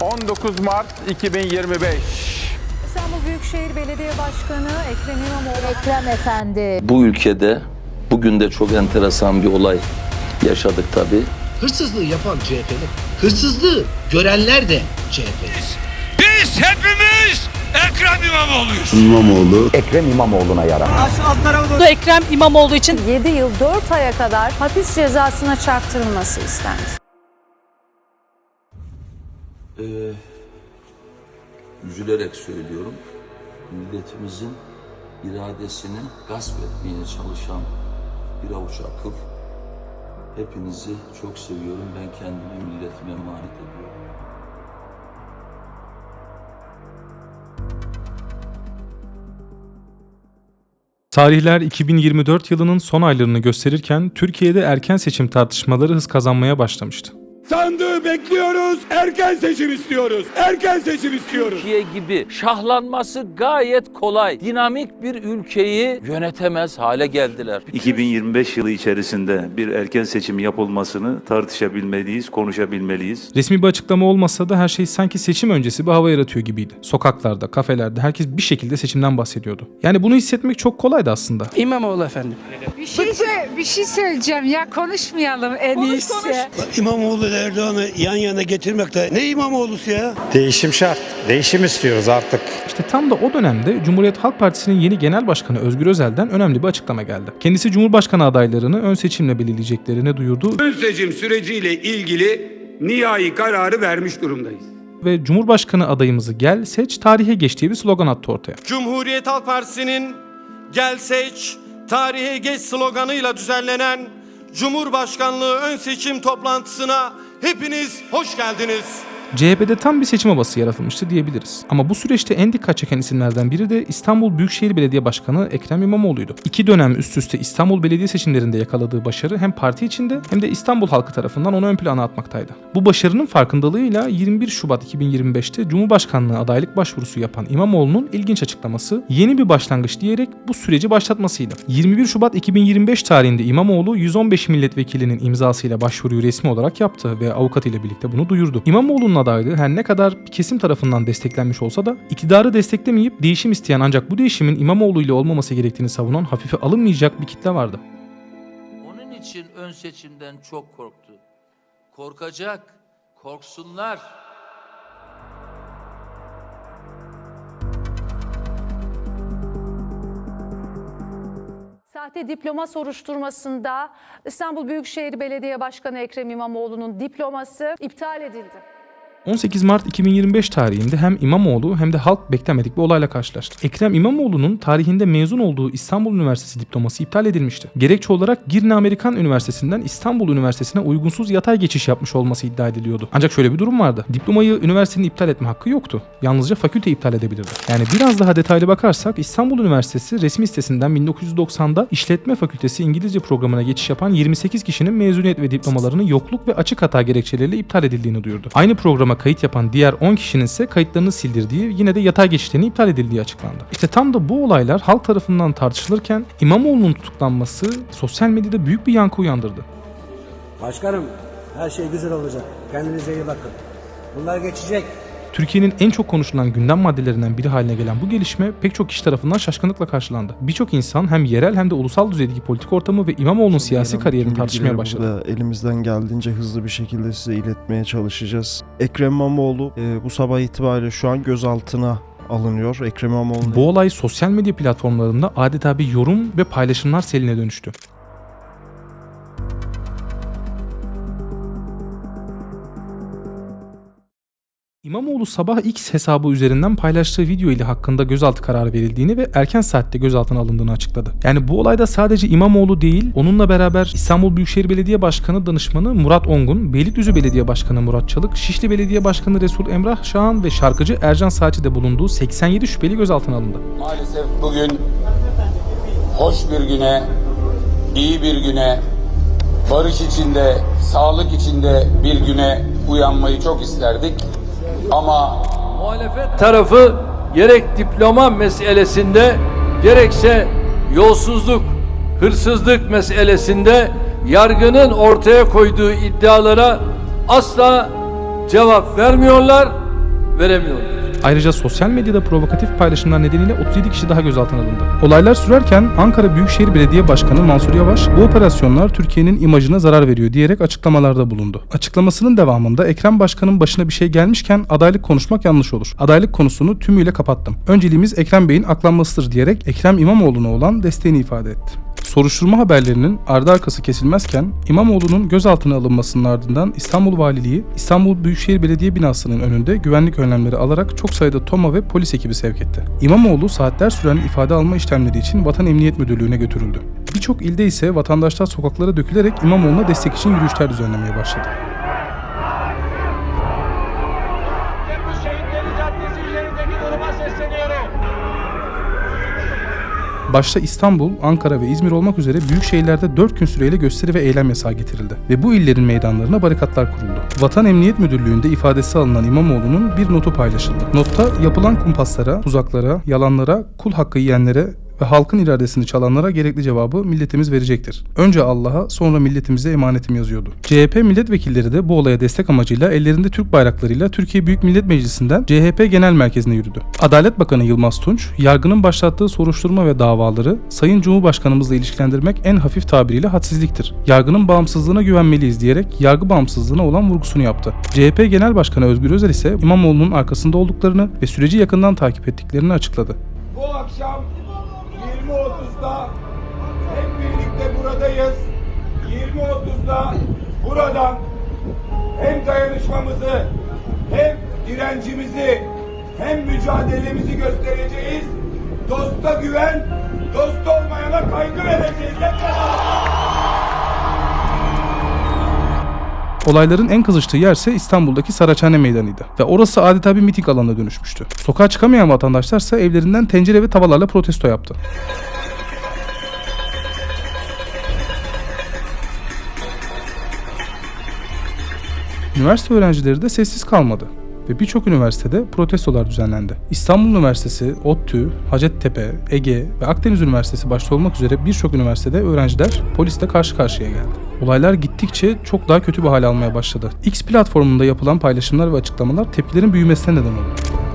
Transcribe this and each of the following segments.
19 Mart 2025. İstanbul Büyükşehir Belediye Başkanı Ekrem İmamoğlu Ekrem Efendi. Bu ülkede bugün de çok enteresan bir olay yaşadık tabii. Hırsızlığı yapan CHP'li. Hırsızlığı görenler de CHP'li. Biz hepimiz Ekrem İmamoğlu'yuz. Ekrem İmamoğlu'na yarar. Ekrem İmamoğlu için 7 yıl 4 aya kadar hapis cezasına çarptırılması istendi. Ee, üzülerek söylüyorum. Milletimizin iradesini gasp etmeye çalışan bir avuç akıl. Hepinizi çok seviyorum. Ben kendimi milletime emanet ediyorum. Tarihler 2024 yılının son aylarını gösterirken Türkiye'de erken seçim tartışmaları hız kazanmaya başlamıştı. Bekliyoruz. Erken seçim istiyoruz. Erken seçim istiyoruz. Türkiye gibi şahlanması gayet kolay. Dinamik bir ülkeyi yönetemez hale geldiler. 2025 yılı içerisinde bir erken seçim yapılmasını tartışabilmeliyiz, konuşabilmeliyiz. Resmi bir açıklama olmasa da her şey sanki seçim öncesi bir hava yaratıyor gibiydi. Sokaklarda, kafelerde herkes bir şekilde seçimden bahsediyordu. Yani bunu hissetmek çok kolaydı aslında. İmamoğlu efendim. bir şey bir şey söyleyeceğim ya konuşmayalım en iyisi. İmamoğlu ile Erdoğan'ı yan yana getirmekte ne İmamoğlu'su ya? Değişim şart. Değişim istiyoruz artık. İşte tam da o dönemde Cumhuriyet Halk Partisi'nin yeni genel başkanı Özgür Özel'den önemli bir açıklama geldi. Kendisi Cumhurbaşkanı adaylarını ön seçimle belirleyeceklerini duyurdu Ön seçim süreciyle ilgili nihai kararı vermiş durumdayız. ve Cumhurbaşkanı adayımızı gel seç tarihe geç diye bir slogan attı ortaya. Cumhuriyet Halk Partisi'nin Gel Seç, Tarihe Geç sloganıyla düzenlenen Cumhurbaşkanlığı ön seçim toplantısına hepiniz hoş geldiniz. CHP'de tam bir seçim havası yaratılmıştı diyebiliriz. Ama bu süreçte en dikkat çeken isimlerden biri de İstanbul Büyükşehir Belediye Başkanı Ekrem İmamoğlu'ydu. İki dönem üst üste İstanbul Belediye seçimlerinde yakaladığı başarı hem parti içinde hem de İstanbul halkı tarafından onu ön plana atmaktaydı. Bu başarının farkındalığıyla 21 Şubat 2025'te Cumhurbaşkanlığı adaylık başvurusu yapan İmamoğlu'nun ilginç açıklaması yeni bir başlangıç diyerek bu süreci başlatmasıydı. 21 Şubat 2025 tarihinde İmamoğlu 115 milletvekilinin imzasıyla başvuruyu resmi olarak yaptı ve avukatıyla birlikte bunu duyurdu. İmamoğlu'nun adaylığı her ne kadar bir kesim tarafından desteklenmiş olsa da iktidarı desteklemeyip değişim isteyen ancak bu değişimin İmamoğlu ile olmaması gerektiğini savunan hafife alınmayacak bir kitle vardı. Onun için ön seçimden çok korktu. Korkacak, korksunlar. Sahte diploma soruşturmasında İstanbul Büyükşehir Belediye Başkanı Ekrem İmamoğlu'nun diploması iptal edildi. 18 Mart 2025 tarihinde hem İmamoğlu hem de halk beklemedik bir olayla karşılaştı. Ekrem İmamoğlu'nun tarihinde mezun olduğu İstanbul Üniversitesi diploması iptal edilmişti. Gerekçe olarak Girne Amerikan Üniversitesi'nden İstanbul Üniversitesi'ne uygunsuz yatay geçiş yapmış olması iddia ediliyordu. Ancak şöyle bir durum vardı. Diplomayı üniversitenin iptal etme hakkı yoktu. Yalnızca fakülte iptal edebilirdi. Yani biraz daha detaylı bakarsak İstanbul Üniversitesi resmi sitesinden 1990'da İşletme Fakültesi İngilizce programına geçiş yapan 28 kişinin mezuniyet ve diplomalarının yokluk ve açık hata gerekçeleriyle iptal edildiğini duyurdu. Aynı programa kayıt yapan diğer 10 kişinin ise kayıtlarını sildirdiği yine de yatay geçişlerini iptal edildiği açıklandı. İşte tam da bu olaylar halk tarafından tartışılırken İmamoğlu'nun tutuklanması sosyal medyada büyük bir yankı uyandırdı. Başkanım her şey güzel olacak. Kendinize iyi bakın. Bunlar geçecek. Türkiye'nin en çok konuşulan gündem maddelerinden biri haline gelen bu gelişme pek çok kişi tarafından şaşkınlıkla karşılandı. Birçok insan hem yerel hem de ulusal düzeydeki politik ortamı ve İmamoğlu'nun siyasi kariyerini tartışmaya başladı. Elimizden geldiğince hızlı bir şekilde size iletmeye çalışacağız. Ekrem İmamoğlu e, bu sabah itibariyle şu an gözaltına alınıyor. Ekrem İmamoğlu Bu olay sosyal medya platformlarında adeta bir yorum ve paylaşımlar seline dönüştü. İmamoğlu sabah X hesabı üzerinden paylaştığı video ile hakkında gözaltı kararı verildiğini ve erken saatte gözaltına alındığını açıkladı. Yani bu olayda sadece İmamoğlu değil, onunla beraber İstanbul Büyükşehir Belediye Başkanı danışmanı Murat Ongun, Beylikdüzü Belediye Başkanı Murat Çalık, Şişli Belediye Başkanı Resul Emrah Şahan ve şarkıcı Ercan Saatçi de bulunduğu 87 şüpheli gözaltına alındı. Maalesef bugün hoş bir güne, iyi bir güne, barış içinde, sağlık içinde bir güne uyanmayı çok isterdik. Ama Muhalefet tarafı gerek diploma meselesinde gerekse yolsuzluk, hırsızlık meselesinde yargının ortaya koyduğu iddialara asla cevap vermiyorlar veremiyorlar. Ayrıca sosyal medyada provokatif paylaşımlar nedeniyle 37 kişi daha gözaltına alındı. Olaylar sürerken Ankara Büyükşehir Belediye Başkanı Mansur Yavaş bu operasyonlar Türkiye'nin imajına zarar veriyor diyerek açıklamalarda bulundu. Açıklamasının devamında Ekrem Başkan'ın başına bir şey gelmişken adaylık konuşmak yanlış olur. Adaylık konusunu tümüyle kapattım. Önceliğimiz Ekrem Bey'in aklanmasıdır diyerek Ekrem İmamoğlu'na olan desteğini ifade etti. Soruşturma haberlerinin ardı arkası kesilmezken İmamoğlu'nun gözaltına alınmasının ardından İstanbul Valiliği İstanbul Büyükşehir Belediye binasının önünde güvenlik önlemleri alarak çok sayıda TOMA ve polis ekibi sevk etti. İmamoğlu saatler süren ifade alma işlemleri için Vatan Emniyet Müdürlüğü'ne götürüldü. Birçok ilde ise vatandaşlar sokaklara dökülerek İmamoğlu'na destek için yürüyüşler düzenlemeye başladı. Başta İstanbul, Ankara ve İzmir olmak üzere büyük şehirlerde 4 gün süreyle gösteri ve eylem yasağı getirildi ve bu illerin meydanlarına barikatlar kuruldu. Vatan Emniyet Müdürlüğü'nde ifadesi alınan İmamoğlu'nun bir notu paylaşıldı. Notta yapılan kumpaslara, tuzaklara, yalanlara, kul hakkı yiyenlere ve halkın iradesini çalanlara gerekli cevabı milletimiz verecektir. Önce Allah'a sonra milletimize emanetim yazıyordu. CHP milletvekilleri de bu olaya destek amacıyla ellerinde Türk bayraklarıyla Türkiye Büyük Millet Meclisi'nden CHP Genel Merkezi'ne yürüdü. Adalet Bakanı Yılmaz Tunç, yargının başlattığı soruşturma ve davaları Sayın Cumhurbaşkanımızla ilişkilendirmek en hafif tabiriyle hadsizliktir. Yargının bağımsızlığına güvenmeliyiz diyerek yargı bağımsızlığına olan vurgusunu yaptı. CHP Genel Başkanı Özgür Özel ise İmamoğlu'nun arkasında olduklarını ve süreci yakından takip ettiklerini açıkladı. Bu akşam 20.30'da hep birlikte buradayız. 20.30'da buradan hem dayanışmamızı hem direncimizi hem mücadelemizi göstereceğiz. Dosta güven, dost olmayana kaygı vereceğiz. Hep beraber. Olayların en kızıştığı yerse İstanbul'daki Saraçhane Meydanı'ydı ve orası adeta bir miting alanına dönüşmüştü. Sokağa çıkamayan vatandaşlarsa evlerinden tencere ve tavalarla protesto yaptı. Üniversite öğrencileri de sessiz kalmadı ve birçok üniversitede protestolar düzenlendi. İstanbul Üniversitesi, ODTÜ, Hacettepe, Ege ve Akdeniz Üniversitesi başta olmak üzere birçok üniversitede öğrenciler polisle karşı karşıya geldi. Olaylar gittikçe çok daha kötü bir hale almaya başladı. X platformunda yapılan paylaşımlar ve açıklamalar tepkilerin büyümesine neden oldu.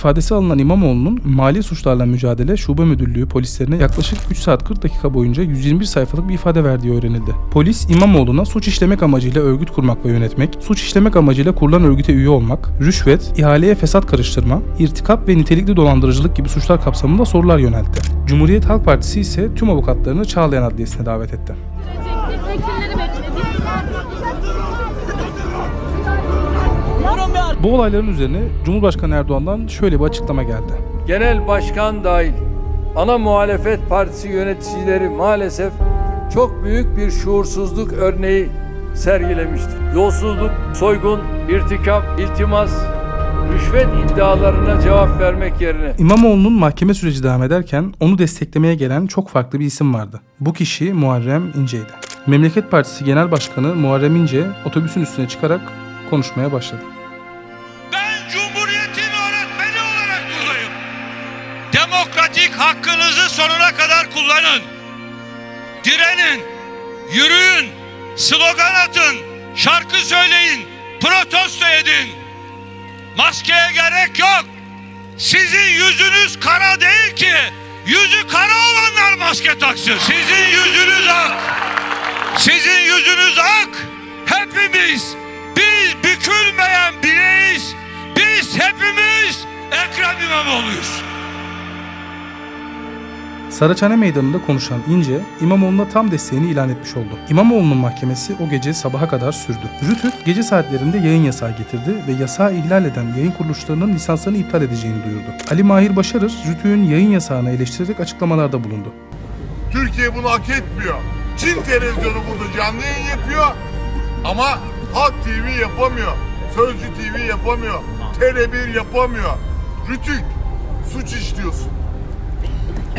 İfadesi alınan İmamoğlu'nun mali suçlarla mücadele şube müdürlüğü polislerine yaklaşık 3 saat 40 dakika boyunca 121 sayfalık bir ifade verdiği öğrenildi. Polis İmamoğlu'na suç işlemek amacıyla örgüt kurmak ve yönetmek, suç işlemek amacıyla kurulan örgüte üye olmak, rüşvet, ihaleye fesat karıştırma, irtikap ve nitelikli dolandırıcılık gibi suçlar kapsamında sorular yöneltti. Cumhuriyet Halk Partisi ise tüm avukatlarını Çağlayan Adliyesi'ne davet etti. Bu olayların üzerine Cumhurbaşkanı Erdoğan'dan şöyle bir açıklama geldi. Genel başkan dahil ana muhalefet partisi yöneticileri maalesef çok büyük bir şuursuzluk örneği sergilemiştir. Yolsuzluk, soygun, irtikap, iltimas, rüşvet iddialarına cevap vermek yerine İmamoğlu'nun mahkeme süreci devam ederken onu desteklemeye gelen çok farklı bir isim vardı. Bu kişi Muharrem İnce'ydi. Memleket Partisi Genel Başkanı Muharrem İnce otobüsün üstüne çıkarak konuşmaya başladı. Demokratik hakkınızı sonuna kadar kullanın. Direnin, yürüyün, slogan atın, şarkı söyleyin, protesto edin. Maskeye gerek yok. Sizin yüzünüz kara değil ki. Yüzü kara olanlar maske taksın. Sizin yüzünüz ak. Sizin yüzünüz ak. Hepimiz biz bükülmeyen bireyiz. Biz hepimiz Ekrem İmamoğlu'yuz. Saraçhane Meydanı'nda konuşan İnce, İmamoğlu'na tam desteğini ilan etmiş oldu. İmamoğlu'nun mahkemesi o gece sabaha kadar sürdü. Rütük gece saatlerinde yayın yasağı getirdi ve yasağı ihlal eden yayın kuruluşlarının lisanslarını iptal edeceğini duyurdu. Ali Mahir Başarır, Rütük'ün yayın yasağını eleştirerek açıklamalarda bulundu. Türkiye bunu hak etmiyor. Çin televizyonu burada canlı yayın yapıyor ama Halk TV yapamıyor. Sözcü TV yapamıyor. Tele1 yapamıyor. Rütük suç işliyorsun.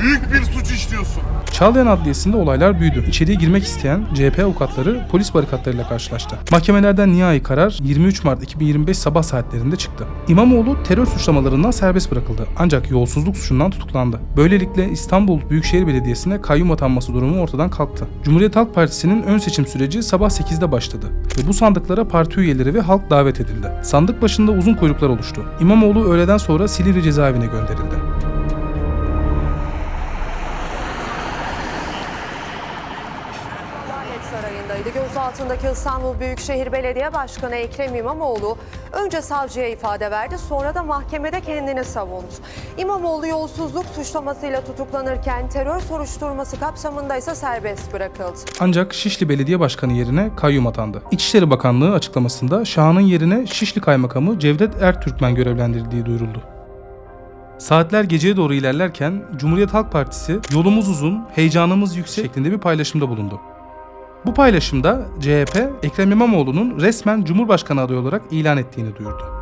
Büyük bir suç işliyorsun. Çağlayan Adliyesi'nde olaylar büyüdü. İçeriye girmek isteyen CHP avukatları polis barikatlarıyla karşılaştı. Mahkemelerden nihai karar 23 Mart 2025 sabah saatlerinde çıktı. İmamoğlu terör suçlamalarından serbest bırakıldı ancak yolsuzluk suçundan tutuklandı. Böylelikle İstanbul Büyükşehir Belediyesi'ne kayyum atanması durumu ortadan kalktı. Cumhuriyet Halk Partisi'nin ön seçim süreci sabah 8'de başladı ve bu sandıklara parti üyeleri ve halk davet edildi. Sandık başında uzun kuyruklar oluştu. İmamoğlu öğleden sonra Silivri cezaevine gönderildi. Gözaltındaki İstanbul Büyükşehir Belediye Başkanı Ekrem İmamoğlu önce savcıya ifade verdi sonra da mahkemede kendini savundu. İmamoğlu yolsuzluk suçlamasıyla tutuklanırken terör soruşturması kapsamında ise serbest bırakıldı. Ancak Şişli Belediye Başkanı yerine kayyum atandı. İçişleri Bakanlığı açıklamasında Şahan'ın yerine Şişli Kaymakamı Cevdet Ertürkmen görevlendirildiği duyuruldu. Saatler geceye doğru ilerlerken Cumhuriyet Halk Partisi yolumuz uzun, heyecanımız yüksek şeklinde bir paylaşımda bulundu. Bu paylaşımda CHP Ekrem İmamoğlu'nun resmen Cumhurbaşkanı adayı olarak ilan ettiğini duyurdu.